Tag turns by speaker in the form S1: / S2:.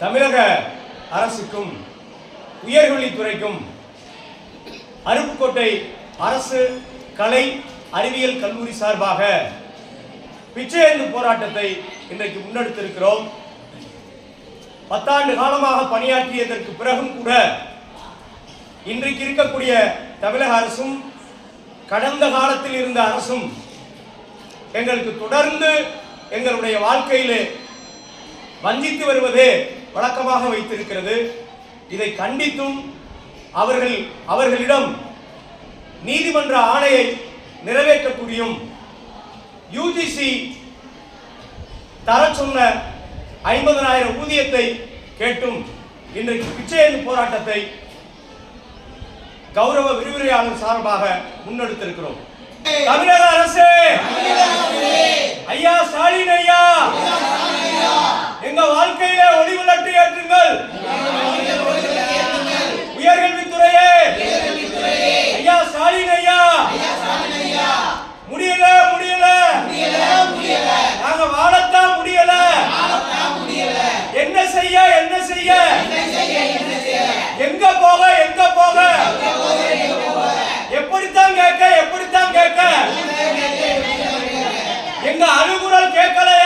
S1: தமிழக அரசுக்கும் உயர்கல்வித்துறைக்கும் அருப்புக்கோட்டை அரசு கலை அறிவியல் கல்லூரி சார்பாக பிச்சையந்து போராட்டத்தை இன்றைக்கு முன்னெடுத்திருக்கிறோம். பத்தாண்டு காலமாக பணியாற்றியதற்கு பிறகும் கூட இன்றைக்கு இருக்கக்கூடிய தமிழக அரசும் கடந்த காலத்தில் இருந்த அரசும் எங்களுக்கு தொடர்ந்து எங்களுடைய வாழ்க்கையிலே வஞ்சித்து வருவதே வழக்கமாக வைத்திருக்கிறது. இதை கண்டித்தும் அவர்கள் அவர்களிடம் நீதிமன்ற ஆணையை நிறைவேற்றக்கூடியும் யூஜிசி தர சொன்ன ஐம்பதனாயிரம் ஊதியத்தை கேட்டும் இன்றைக்கு பிச்சையின் போராட்டத்தை கௌரவ விரிவுரையாளர் சார்பாக முன்னெடுத்திருக்கிறோம். தமிழக அரசு! அழுகுரல் கேட்கல.